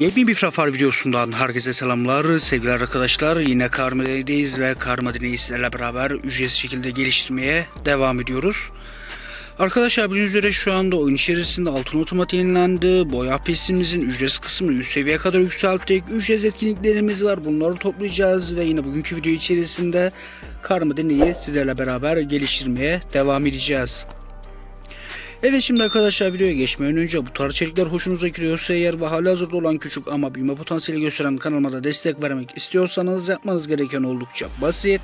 Yepyeni bir Frafar videosundan herkese selamlar sevgili arkadaşlar. Yine Karmadene'deyiz ve Karmadene'yi sizlerle beraber ücretsiz şekilde geliştirmeye devam ediyoruz. Arkadaşlar bildiğiniz üzere şu anda oyun içerisinde altın otomat yenilendi. Boya pesimizin ücretsiz kısmını üst seviyeye kadar yükselttik. Ücretsiz etkinliklerimiz var. Bunları toplayacağız ve yine bugünkü video içerisinde Karmadene'yi sizlerle beraber geliştirmeye devam edeceğiz. Evet şimdi arkadaşlar videoya geçmeden önce bu tarz içerikler hoşunuza gidiyorsa eğer ve hali hazırda olan küçük ama büyüme potansiyeli gösteren kanalıma da destek vermek istiyorsanız yapmanız gereken oldukça basit.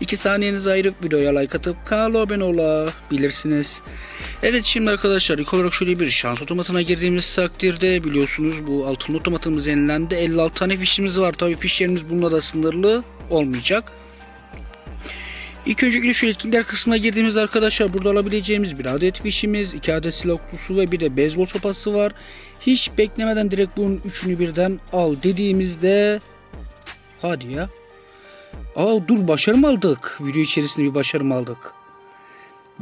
2 saniyenizi ayırıp videoya like atıp kanala abone olabilirsiniz. Evet şimdi arkadaşlar ilk olarak şöyle bir şans otomatına girdiğimiz takdirde biliyorsunuz bu altın otomatımız yenilendi. 56 tane fişimiz var. Tabi fişlerimiz bununla da sınırlı olmayacak. İlk öncelikle şu etkinlikler kısmına girdiğimiz arkadaşlar burada alabileceğimiz bir adet fişimiz, iki adet silah kutusu ve bir de beyzbol sopası var. Hiç beklemeden direkt bunun üçünü birden al dediğimizde hadi ya. Aa dur başarı mı aldık? Video içerisinde bir başarı mı aldık?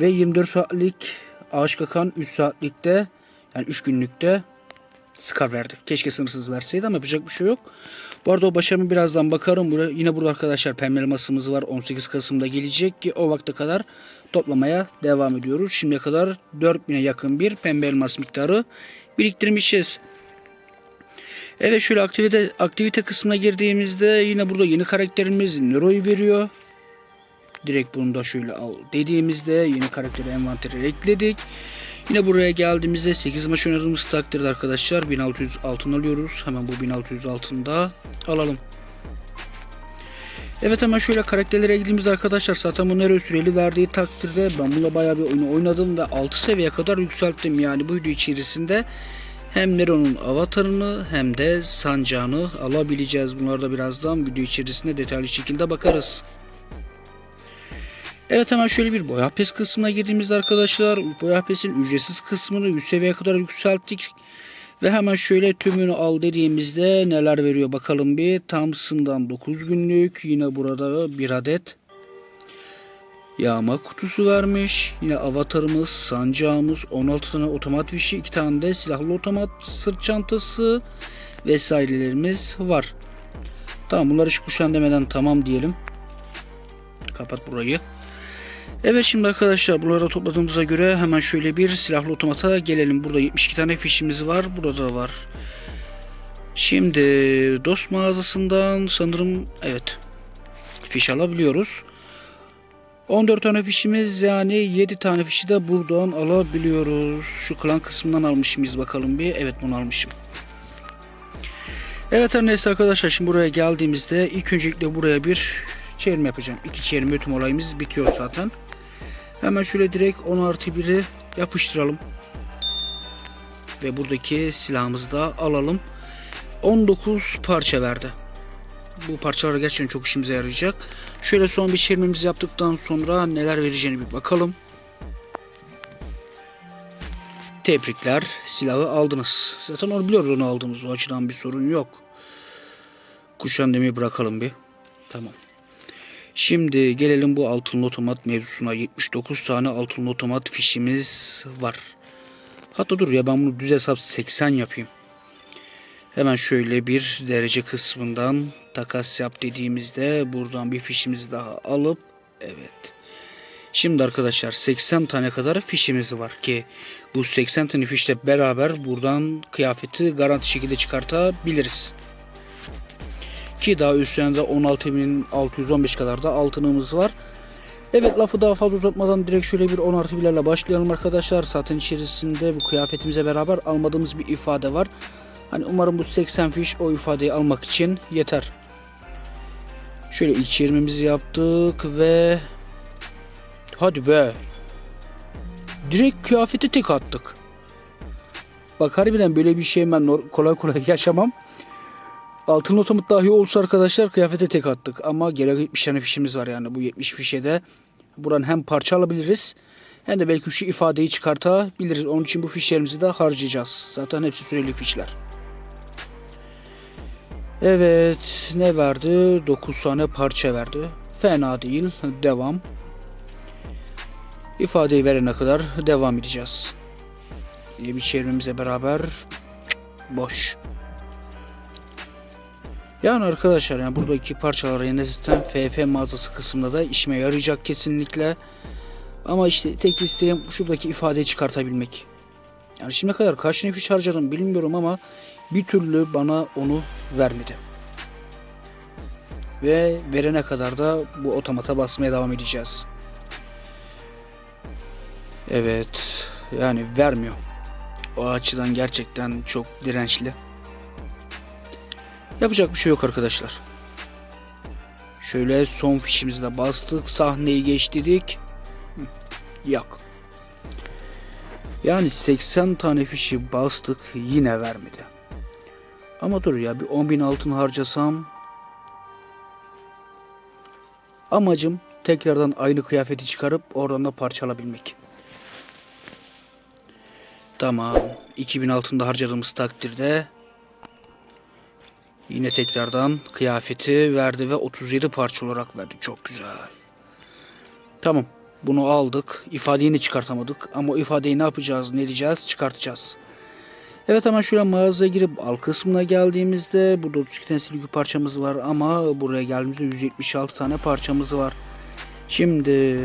Ve 24 saatlik ağaç kakan 3 saatlikte yani 3 günlükte Scar verdik. Keşke sınırsız verseydi ama yapacak bir şey yok. Bu arada o başarımı birazdan bakarım. Buraya, yine burada arkadaşlar pembe elmasımız var. 18 Kasım'da gelecek ki o vakte kadar toplamaya devam ediyoruz. Şimdiye kadar 4000'e yakın bir pembe elmas miktarı biriktirmişiz. Evet şöyle aktivite aktivite kısmına girdiğimizde yine burada yeni karakterimiz Nero'yu veriyor. Direkt bunu da şöyle al dediğimizde yeni karakteri envantere ekledik. Yine buraya geldiğimizde 8 maç oynadığımız takdirde arkadaşlar 1600 altın alıyoruz. Hemen bu 1600 altında alalım. Evet hemen şöyle karakterlere gittiğimizde arkadaşlar bu Nero süreli verdiği takdirde ben bununla bayağı bir oyunu oynadım ve 6 seviyeye kadar yükselttim. Yani bu video içerisinde hem Nero'nun avatarını hem de sancağını alabileceğiz. Bunları da birazdan video içerisinde detaylı şekilde bakarız. Evet hemen şöyle bir boya pes kısmına girdiğimizde arkadaşlar boya pesin ücretsiz kısmını 100 seviyeye kadar yükselttik. Ve hemen şöyle tümünü al dediğimizde neler veriyor bakalım bir. Thompson'dan 9 günlük yine burada bir adet yağma kutusu vermiş. Yine avatarımız, sancağımız, 16 tane otomat fişi, 2 tane de silahlı otomat sırt çantası vesairelerimiz var. Tamam bunları hiç kuşan demeden tamam diyelim. Kapat burayı. Evet şimdi arkadaşlar buraları topladığımıza göre hemen şöyle bir silahlı otomata gelelim. Burada 72 tane fişimiz var. Burada da var. Şimdi dost mağazasından sanırım evet fiş alabiliyoruz. 14 tane fişimiz yani 7 tane fişi de buradan alabiliyoruz. Şu klan kısmından almışız bakalım bir. Evet bunu almışım. Evet her neyse arkadaşlar şimdi buraya geldiğimizde ilk öncelikle buraya bir çevirme yapacağım. İki çevirme tüm olayımız bitiyor zaten. Hemen şöyle direkt 10 artı 1'i yapıştıralım. Ve buradaki silahımızı da alalım. 19 parça verdi. Bu parçalar gerçekten çok işimize yarayacak. Şöyle son bir çevirmemizi yaptıktan sonra neler vereceğini bir bakalım. Tebrikler. Silahı aldınız. Zaten onu biliyoruz onu aldığımız. O açıdan bir sorun yok. Kuşan demeyi bırakalım bir. Tamam. Şimdi gelelim bu altın otomat mevzusuna. 79 tane altın otomat fişimiz var. Hatta dur ya ben bunu düz hesap 80 yapayım. Hemen şöyle bir derece kısmından takas yap dediğimizde buradan bir fişimizi daha alıp evet. Şimdi arkadaşlar 80 tane kadar fişimiz var ki bu 80 tane fişle beraber buradan kıyafeti garanti şekilde çıkartabiliriz. Ki daha üstünde de 16.615 kadar da altınımız var. Evet lafı daha fazla uzatmadan direkt şöyle bir 10 artı birlerle başlayalım arkadaşlar. Zaten içerisinde bu kıyafetimize beraber almadığımız bir ifade var. Hani umarım bu 80 fiş o ifadeyi almak için yeter. Şöyle ilk çevirmemizi yaptık ve hadi be. Direkt kıyafeti tek attık. Bak harbiden böyle bir şey ben kolay kolay yaşamam. Altın otomut dahi olsa arkadaşlar kıyafete tek attık. Ama gerek 70 tane fişimiz var yani bu 70 fişe de buradan hem parça alabiliriz hem de belki şu ifadeyi çıkartabiliriz. Onun için bu fişlerimizi de harcayacağız. Zaten hepsi süreli fişler. Evet ne verdi? 9 tane parça verdi. Fena değil. Devam. İfadeyi verene kadar devam edeceğiz. Bir çevremize beraber boş. Yani arkadaşlar yani buradaki parçalar yine zaten FF mağazası kısmında da işime yarayacak kesinlikle. Ama işte tek isteğim şuradaki ifadeyi çıkartabilmek. Yani şimdiye kadar kaç nefis harcadım bilmiyorum ama bir türlü bana onu vermedi. Ve verene kadar da bu otomata basmaya devam edeceğiz. Evet. Yani vermiyor. O açıdan gerçekten çok dirençli. Yapacak bir şey yok arkadaşlar. Şöyle son fişimizle bastık. Sahneyi geçtik. Hı, Yok. Yani 80 tane fişi bastık yine vermedi. Ama dur ya bir 10.000 altın harcasam amacım tekrardan aynı kıyafeti çıkarıp oradan da parça alabilmek. Tamam. 2000 altında harcadığımız takdirde yine tekrardan kıyafeti verdi ve 37 parça olarak verdi. Çok güzel. Tamam. Bunu aldık. İfadeyi yine çıkartamadık. Ama ifadeyi ne yapacağız, ne diyeceğiz? Çıkartacağız. Evet hemen şöyle mağazaya girip al kısmına geldiğimizde burada 32 tane silgi parçamız var ama buraya geldiğimizde 176 tane parçamız var. Şimdi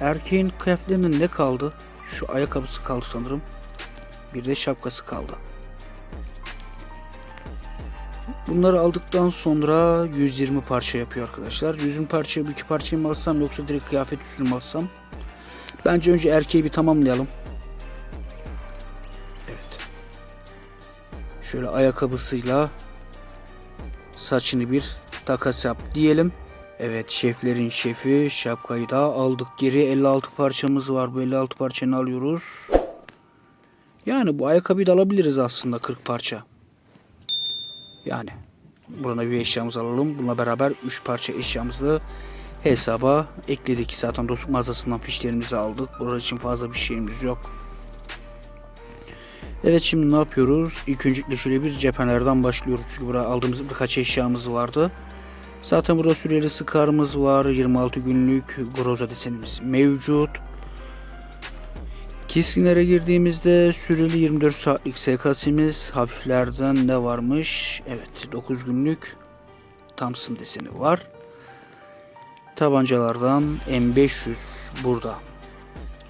erkeğin kıyafetlerinin ne kaldı? Şu ayakkabısı kaldı sanırım. Bir de şapkası kaldı. Bunları aldıktan sonra 120 parça yapıyor arkadaşlar. 120 parçayı bu iki parçayı mı alsam yoksa direkt kıyafet üstünü mü alsam? Bence önce erkeği bir tamamlayalım. Evet. Şöyle ayakkabısıyla saçını bir takas yap diyelim. Evet şeflerin şefi şapkayı da aldık geri 56 parçamız var bu 56 parçanı alıyoruz. Yani bu ayakkabıyı da alabiliriz aslında 40 parça. Yani buna bir eşyamızı alalım. Bununla beraber 3 parça eşyamızı hesaba ekledik. Zaten dostluk mağazasından fişlerimizi aldık. Burada için fazla bir şeyimiz yok. Evet şimdi ne yapıyoruz? İlk öncelikle şöyle bir cephanelerden başlıyoruz. Çünkü burada aldığımız birkaç eşyamız vardı. Zaten burada süreli sıkarımız var. 26 günlük groza desenimiz mevcut. Keskinlere girdiğimizde süreli 24 saatlik SKS'imiz hafiflerden ne varmış? Evet 9 günlük Thompson deseni var. Tabancalardan M500 burada.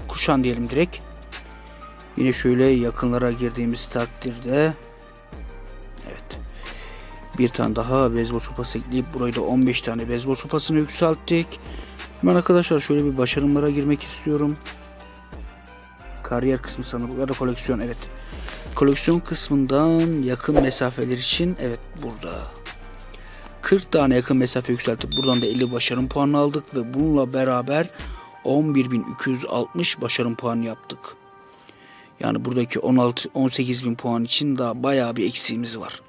Kuşan diyelim direkt. Yine şöyle yakınlara girdiğimiz takdirde Evet. Bir tane daha beyzbol sopası ekleyip burayı da 15 tane beyzbol sopasını yükselttik. Hemen arkadaşlar şöyle bir başarımlara girmek istiyorum. Kariyer kısmı sanırım ya da koleksiyon evet. Koleksiyon kısmından yakın mesafeler için evet burada. 40 tane yakın mesafe yükseltip buradan da 50 başarım puanı aldık ve bununla beraber 11.260 başarım puanı yaptık. Yani buradaki 16 18.000 puan için daha bayağı bir eksiğimiz var.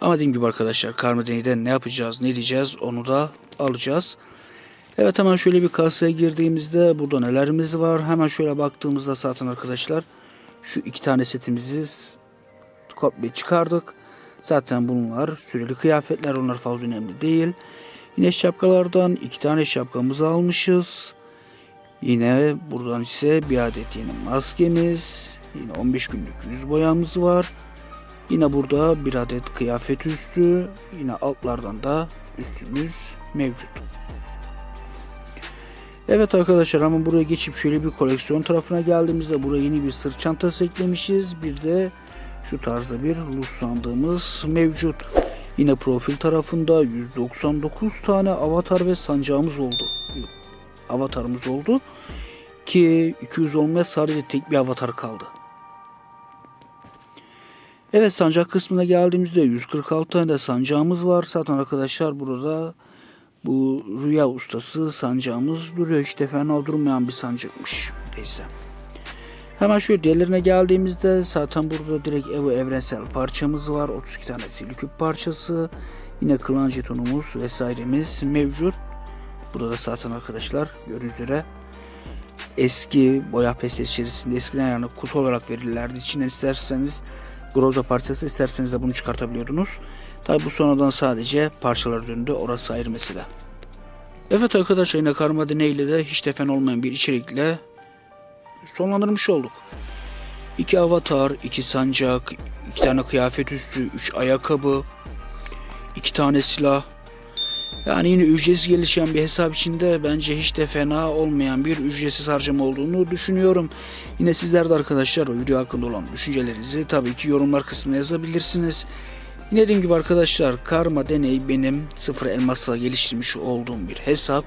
Ama dediğim gibi arkadaşlar Karmadene'de ne yapacağız, ne diyeceğiz onu da alacağız. Evet hemen şöyle bir kasaya girdiğimizde burada nelerimiz var. Hemen şöyle baktığımızda zaten arkadaşlar şu iki tane setimizi komple çıkardık. Zaten bunlar süreli kıyafetler onlar fazla önemli değil. Yine şapkalardan iki tane şapkamızı almışız. Yine buradan ise bir adet yeni maskemiz. Yine 15 günlük yüz boyamız var. Yine burada bir adet kıyafet üstü. Yine altlardan da üstümüz mevcut. Evet arkadaşlar ama buraya geçip şöyle bir koleksiyon tarafına geldiğimizde buraya yeni bir sırt çantası eklemişiz. Bir de şu tarzda bir lus sandığımız mevcut. Yine profil tarafında 199 tane avatar ve sancağımız oldu. Avatarımız oldu. Ki 200 olmaya sadece tek bir avatar kaldı. Evet sancak kısmına geldiğimizde 146 tane de sancağımız var. Zaten arkadaşlar burada bu rüya ustası sancağımız duruyor. İşte fena durmayan bir sancakmış. Neyse. Hemen şöyle diğerlerine geldiğimizde zaten burada direkt Evo evrensel parçamız var. 32 tane siliküp parçası. Yine klan jetonumuz vesairemiz mevcut. Burada da zaten arkadaşlar gördüğünüz üzere eski boya pes içerisinde eskiden yani kutu olarak verirlerdi. İçinden isterseniz groza parçası isterseniz de bunu çıkartabiliyordunuz. Tabi bu sonradan sadece parçalar döndü. Orası ayrı mesele. Evet arkadaşlar yine Karma Deney de hiç defen olmayan bir içerikle sonlandırmış olduk. İki avatar, iki sancak, iki tane kıyafet üstü, üç ayakkabı. iki tane silah. Yani yine ücretsiz gelişen bir hesap içinde bence hiç de fena olmayan bir ücretsiz harcama olduğunu düşünüyorum. Yine sizler de arkadaşlar video hakkında olan düşüncelerinizi tabii ki yorumlar kısmına yazabilirsiniz. Yine dediğim gibi arkadaşlar Karma Deney benim sıfır elmasla geliştirmiş olduğum bir hesap.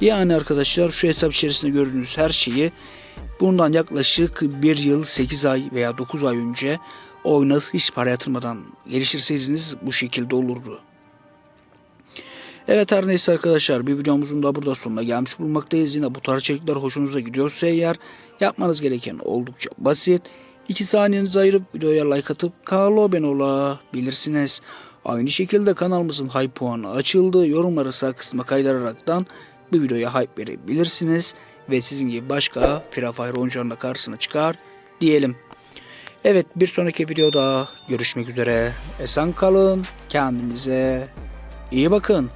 Yani arkadaşlar şu hesap içerisinde gördüğünüz her şeyi bundan yaklaşık 1 yıl 8 ay veya 9 ay önce oyuna hiç para yatırmadan geliştirseydiniz bu şekilde olurdu. Evet her neyse arkadaşlar bir videomuzun da burada sonuna gelmiş bulunmaktayız. Yine bu tarz içerikler hoşunuza gidiyorsa eğer yapmanız gereken oldukça basit. 2 saniyenizi ayırıp videoya like atıp kanala abone olabilirsiniz. Aynı şekilde kanalımızın hype puanı açıldı. Yorumları sağ kısma kaydıraraktan bir videoya hype verebilirsiniz. Ve sizin gibi başka Free Fire oyuncularının da karşısına çıkar diyelim. Evet bir sonraki videoda görüşmek üzere. Esen kalın. Kendinize iyi bakın.